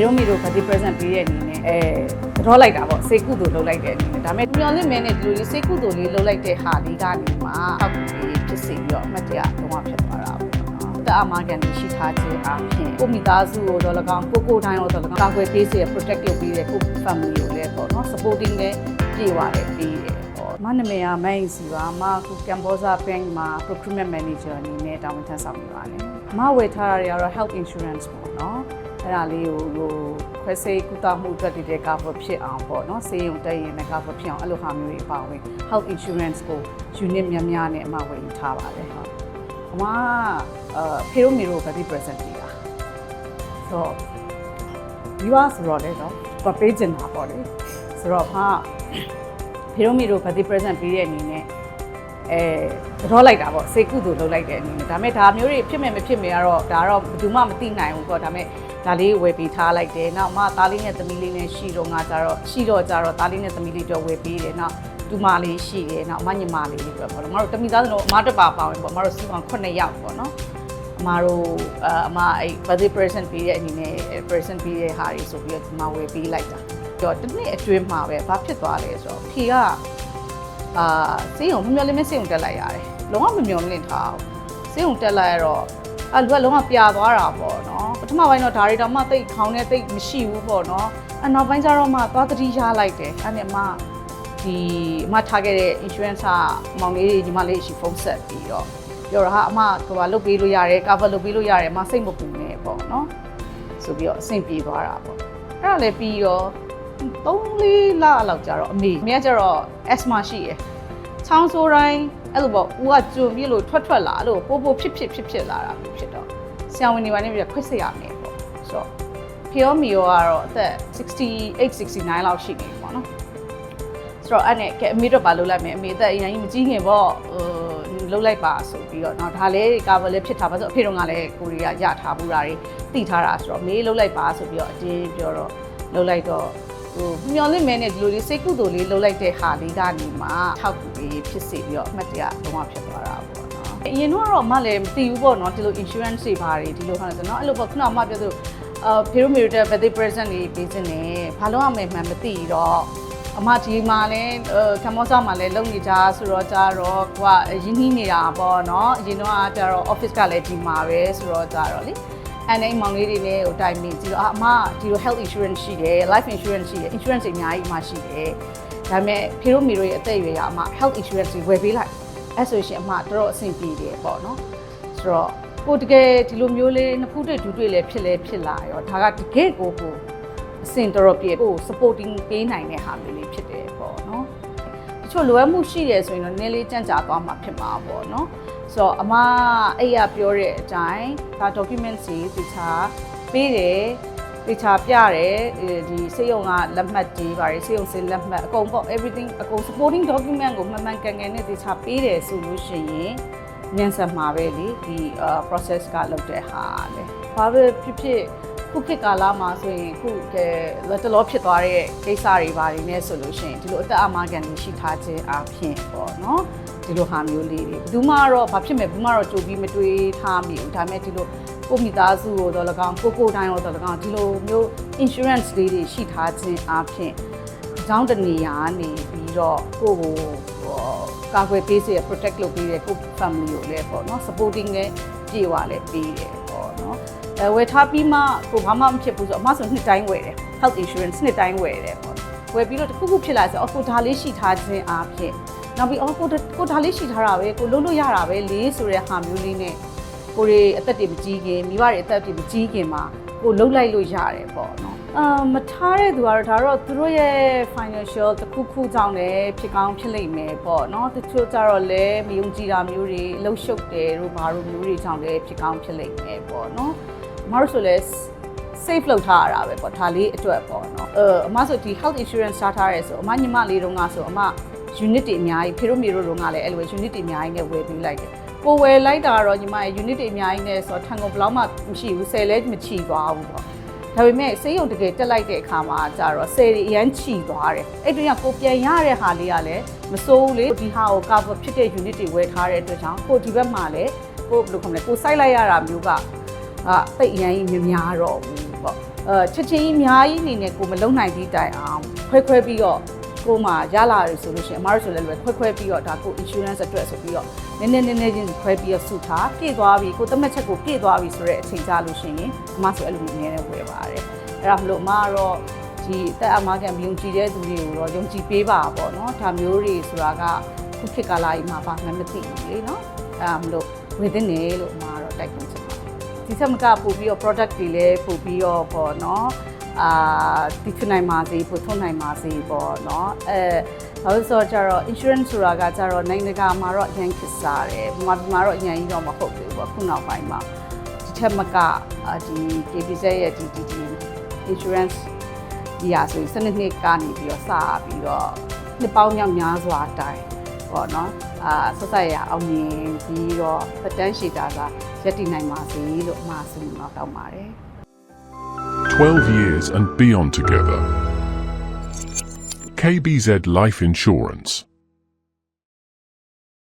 ဖေတို့မီတို့ birthday present ပေးတဲ့အနေနဲ့အဲတော့လိုက်တာပေါ့စိတ်ကုသိုလ်လုပ်လိုက်တဲ့အနေနဲ့ဒါပေမဲ့ညော်လင့်မဲနဲ့ဒီလိုလေးစိတ်ကုသိုလ်လေးလုပ်လိုက်တဲ့ဟာလေးကနေမှအောက်ကြီးဖြစ်စေပြီးတော့အမှတ်တရတော့ဖြစ်သွားတာပေါ့နော်တအမကန်လေးရှိထားခြင်းအပြင်ကိုမိသားစုကိုတော့၎င်းကိုကိုတိုင်းကိုတော့၎င်းကာကွယ်ပေးစေ protect လုပ်ပေးတဲ့ကို family ကိုလည်းပေါ့နော် supporting လည်းပြေပါတယ်ပေးတယ်ပေါ့မနမေယာမိုင်းစီပါမခု Cambodia Bank မှာ procurement manager အနေနဲ့တာဝန်ထမ်းဆောင်နေပါတယ်မဝယ်ထားတာတွေကတော့ health insurance ပေါ့နော် အဲ့ဒါလေးကိုဟိုခွဲစိတ်ကုသမှုအတွက်တည်တဲ့ cover ဖြစ်အောင်ပေါ့နော်ဆေးရုံတက်ရင်လည်း cover ဖြစ်အောင်အဲ့လိုဟာမျိုးတွေအပါအဝင် health insurance ကို unit များများနဲ့အမဝယ်ယူထားပါတယ်ဟုတ်အမအာဖေရိုမီရို birthday present ပေးတာဆိုတော့ you are ဆိုတော့လေတော့ပပေးချင်တာပေါ့လေဆိုတော့ဟာဖေရိုမီရို birthday present ပေးတဲ့အနေနဲ့ အဲတော့လိုက်တာပေါ့စိတ်ကုသိုလ်လုပ်လိုက်တဲ့အနေနဲ့ဒါပေမဲ့ဒါမျိုးတွေဖြစ်မယ်မဖြစ်မယ်ကတော့ဒါတော့ဘယ်သူမှမသိနိုင်ဘူးပေါ့ဒါပေမဲ့ဒါလေးဝယ်ပေးထားလိုက်တယ်နောက်အမသားလေးနဲ့သမီးလေးနဲ့ရှိတော့ငါကြတော့ရှိတော့ကြတော့သားလေးနဲ့သမီးလေးတော့ဝယ်ပေးတယ်နောက်တူမလေးရှိတယ်နောက်အမညီမလေးလေးပဲပေါ့နော်မတို့တမိသားစုတော့အမတစ်ပါပါဝင်ပေါ့မတို့စီမံ9ယောက်ပေါ့နော်အမတို့အအမအဲ့ birthday present ပေးတဲ့အနေနဲ့ present ပေးတဲ့ဟာတွေဆိုပြီးတော့ဒီမှာဝယ်ပေးလိုက်တာပြီးတော့တစ်နှစ်အတွင်းမှာပဲဘာဖြစ်သွားလဲဆိုတော့ဖေက အာစေးုံမမျောလင်းမစေးုံတက်လိုက်ရတယ်လုံးဝမမျောလင့်ထားဘူးစေးုံတက်လိုက်ရတော့အဲ့လူကလုံးဝပြာသွားတာပေါ့နော်ပထမပိုင်းတော့ဒါတွေတော့မှတိတ်ခေါင်းနဲ့တိတ်မရှိဘူးပေါ့နော်အဲ့နောက်ပိုင်းကျတော့မှသွားတတိရလိုက်တယ်အဲ့နဲ့အမဒီအမထားခဲ့တဲ့ insurance ကမောင်လေးတွေညီမလေးရှိဖုန်းဆက်ပြီးတော့ပြောတာဟာအမကဘာလုပ်ပေးလို့ရတယ် cover လုပ်ပေးလို့ရတယ်အမစိတ်မပူနဲ့ပေါ့နော်ဆိုပြီးတော့အဆင်ပြေသွားတာပေါ့အဲ့ဒါလည်းပြီးတော့ 3-4လလောက်ကြာတော့အမေအမေကကျတော့ asthma ရှိရယ်ချောင်းဆိုးတိုင်းအဲ့လိုပေါ့ဦးကကြုံပြလို့ထွက်ထွက်လာအဲ့လိုပို့ပို့ဖြစ်ဖြစ်ဖြစ်ဖြစ်လာတာဖြစ်တော့ဆရာဝန်တွေကနေပြီးခွင့်စရမယ်ပေါ့ဆိုတော့ဖီယောမီယောကတော့အသက်68 69လောက်ရှိနေပြီပေါ့နော်ဆိုတော့အဲ့နဲ့ကဲအမေတော့ပါလုပ်လိုက်မယ်အမေအသက်အရင်ကြီးမကြီးငယ်ပေါ့ဟိုလုပ်လိုက်ပါဆိုပြီးတော့တော့ဒါလည်းကာဗာလည်းဖြစ်ထားပါဆိုအဖေတို့ကလည်းကိုရီးယားရထားဘူးတာတွေတည်ထားတာဆိုတော့မေးလုပ်လိုက်ပါဆိုပြီးတော့အတင်းပြောတော့လုပ်လိုက်တော့ ဟိုမျောလင့်မဲနဲ့ဒီလိုလေးစိတ်ကုသိုလ်လေးလုပ်လိုက်တဲ့ဟာလေးကနေမှထောက်ကူလေးဖြစ်စေပြီးတော့အမှတ်တရလုံးဝဖြစ်သွားတာပေါ့နော်အရင်တော့မလည်းမသိဘူးပေါ့နော်ဒီလို insurance တွေပါတယ်ဒီလိုဟာဆိုတော့အဲ့လိုပေါ့ခုနကမှပြောသလိုအာဖေရိုမီရိုတဲ့ birthday present လေးပေးခြင်းနဲ့ဘာလို့အမေမှမသိတော့အမဒီမှာလည်းကမ္ဘောဇာမှာလည်းလုပ်နေကြဆိုတော့ကြတော့ကိုကရင်းနှီးနေတာပေါ့နော်အရင်တော့ကြတော့ office ကလည်းဒီမှာပဲဆိုတော့ကြတော့လေ အဲ့ဒီမောင်လေးတွေနဲ့ဟိုတိုင်မင်ကြည့်တော့အမဒီလို health insurance ရှိတယ် life insurance ရှိတယ် insurance တွေအများကြီးအမရှိတယ်ဒါပေမဲ့ဖေတို့မီတို့ရဲ့အသက်အရွယ်ကအမ health insurance တွေဝယ်ပေးလိုက်အဲ့ဆိုရှင်အမတော်တော်အဆင်ပြေတယ်ပေါ့နော်ဆိုတော့ကိုတကယ်ဒီလိုမျိုးလေးနှစ်ဖူးတွေ့ဒူးတွေ့လည်းဖြစ်လဲဖြစ်လာရောဒါကတကယ်ကိုကိုအစင်တော်တော်ပြေကို supporting ပေးနိုင်တဲ့ဟာမျိုးလေးဖြစ်တယ်ပေါ့နော်တ ချို့လိုအပ်မှုရှိတယ်ဆိုရင်တော့နည်းလေးကြံ့ကြာသွားမှာဖြစ်မှာပေါ့နော်ဆိုတော့အမအဲ့ရပြောတဲ့အတိုင်းဒါ document စီဒီချာပေးတယ်ဒီချာပြတယ်ဒီစေယုံကလက်မှတ်တွေပါတယ်စေယုံစင်လက်မှတ်အကုန်ပေါ့ everything အကုန် supporting document ကိုမှန်မှန်ကန်ကန်နဲ့ဒီချာပေးတယ်ဆိုလို့ရှိရင်ညံစမှာပဲလေဒီ process ကလုပ်တဲ့ဟာလေဘာပဲဖြစ်ဖြစ် ခုခေတ်ကာလမှာဆိုရင်ခုကဲလက်တလောဖြစ်သွားတဲ့ကိစ္စတွေဘာတွေနဲ့ဆိုလို့ရှိရင်ဒီလိုအသက်အမကန်တွေရှိထားခြင်းအပြင်ပေါ့နော်ဒီလိုဟာမျိုးလေးတွေဘယ်သူမှတော့ဘာဖြစ်မယ်ဘယ်သူမှတော့ကြိုပြီးမတွေးထားမိဘူးဒါပေမဲ့ဒီလိုကိုမိသားစုကိုတော့၎င်းကိုကိုတိုင်းတော့၎င်းဒီလိုမျိုး insurance လေးတွေရှိထားခြင်းအပြင်အကြောင်းတနေရာနေပြီးတော့ကိုကိုဟိုကာကွယ်ပေးစေ protect လုပ်ပေးတဲ့ကို family ကိုလည်းပေါ့နော် supporting လည်းပြေဝလည်းပေးတယ်ပေါ့နော်အဲ ဝယ်ထားပြီးမှကိုဘာမှမဖြစ်ဘူးဆိုအမဆိုနှစ်တိုင်းဝယ်တယ် health insurance နှစ်တိုင်းဝယ်တယ်ပေါ့ဝယ်ပြီးတော့တစ်ခုခုဖြစ်လာဆိုအော်ကိုဒါလေးရှိထားခြင်းအားဖြင့်နောက်ပြီးအော်ကိုကိုဒါလေးရှိထားတာပဲကိုလုံးလို့ရတာပဲလေးဆိုတဲ့ဟာမျိုးလေးနဲ့ကိုရီအသက်တွေမကြီးခင်မိဘတွေအသက်တွေမကြီးခင်မှာကိုလုံးလိုက်လို့ရတယ်ပေါ့နော်အာမထားတဲ့သူကတော့ဒါတော့သူတို့ရဲ့ financial တစ်ခုခုကြောင့်လည်းဖြစ်ကောင်းဖြစ်လိမ့်မယ်ပေါ့နော်တချို့ကြတော့လည်းမယုံကြည်တာမျိုးတွေလှုပ်ရှုပ်တယ်တို့ဘာလို့မျိုးတွေကြောင့်လည်းဖြစ်ကောင်းဖြစ်လိမ့်မယ်ပေါ့နော် မတို့ဆိုလည်း safe လုပ်ထားရတာပဲပေါ့ဒါလေးအတွက်ပေါ့နော်အဲအမဆိုဒီ health insurance စားထားရဲဆိုအမညီမလေးတုန်းကဆိုအမ unit တွေအများကြီးဖေတို့မေတို့တုန်းကလည်းအဲ့လို unit တွေအများကြီးနဲ့ဝယ်ပေးလိုက်တယ်ကိုဝယ်လိုက်တာတော့ညီမရဲ့ unit တွေအများကြီးနဲ့ဆိုတော့ထန်ကုန်ဘလောက်မှမရှိဘူး10လဲမချီသွားဘူးပေါ့ဒါပေမဲ့စေးရုံတကယ်တက်လိုက်တဲ့အခါမှာကျတော့ဆယ်တွေအရန်ချီသွားတယ်အဲ့တူကကိုပြန်ရတဲ့ဟာလေးကလည်းမစိုးဘူးလေဒီဟာကို cover ဖြစ်တဲ့ unit တွေဝယ်ထားတဲ့အတွက်ကြောင့်ကိုဒီဘက်မှာလည်းကိုဘယ်လိုခေါမလဲကိုစိုက်လိုက်ရတာမျိုးက အာတိတ်အရန်ကြီးမများတော့ဘူးပေါ့အဲချက်ချင်းကြီးအများကြီးအနေနဲ့ကိုမလုံနိုင်သည့်တိုင်အောင်ခွဲခွဲပြီးတော့ကိုမှရလာရဆိုလို့ရှိရင်အမားတို့ဆိုလည်းလွယ်ခွဲခွဲပြီးတော့ဒါကို insurance အတွက်ဆိုပြီးတော့နည်းနည်းနည်းနည်းချင်းခွဲပြီးတော့စုထားပြည့်သွားပြီကိုသတ်မှတ်ချက်ကိုပြည့်သွားပြီဆိုတဲ့အချိန်ကြာလို့ရှိရင်အမဆိုအဲ့လိုမျိုးအများနဲ့ဝယ်ပါတယ်အဲ့ဒါမလို့အမကတော့ဒီတက်အမကန်မယုံကြည်တဲ့သူတွေကိုတော့ယုံကြည်ပေးပါပေါ့နော်ဒါမျိုးတွေဆိုတာကခုခေတ်ကာလကြီးမှာပါမှမသိဘူးလေနော်အဲ့ဒါမလို့ဝယ်သင့်တယ်လို့အမကတော့တိုက်တွန်းချင်ပါတယ် ဒီဆက်မကပို့ပြီးတော့ product တွေလည်းပို့ပြီးတော့ပေါ့နော်အာတီထွနိုင်ပါစေပို့ထုံနိုင်ပါစေပေါ့နော်အဲဘာလို့ဆိုတော့ကျတော့ insurance ဆိုတာကကျတော့နိုင်ငံတကာမှာတော့အရင်ခစ်စားတယ်မြန်မာပြည်မှာတော့အရင်ကြီးတော့မဟုတ်ဘူးပေါ့ခုနောက်ပိုင်းမှာဒီထက်မကအာဒီ KBZ ရဲ့ဒီဒီဒီ insurance ဒီဟာဆိုရင်စနစ်နှစ်ကနေပြီးတော့စပြီးတော့နှစ်ပေါင်းများများစွာတိုင်ပေါ့နော်အာဆက်ဆက်ရအောင်မြင်ပြီးတော့ပတ်တန်းရှည်တာက ရက်တည်နိုင်ပါစေလို့အမှားဆုံးတော့တောင်းပါတယ် 12 years and beyond together. KBZ Life Insurance.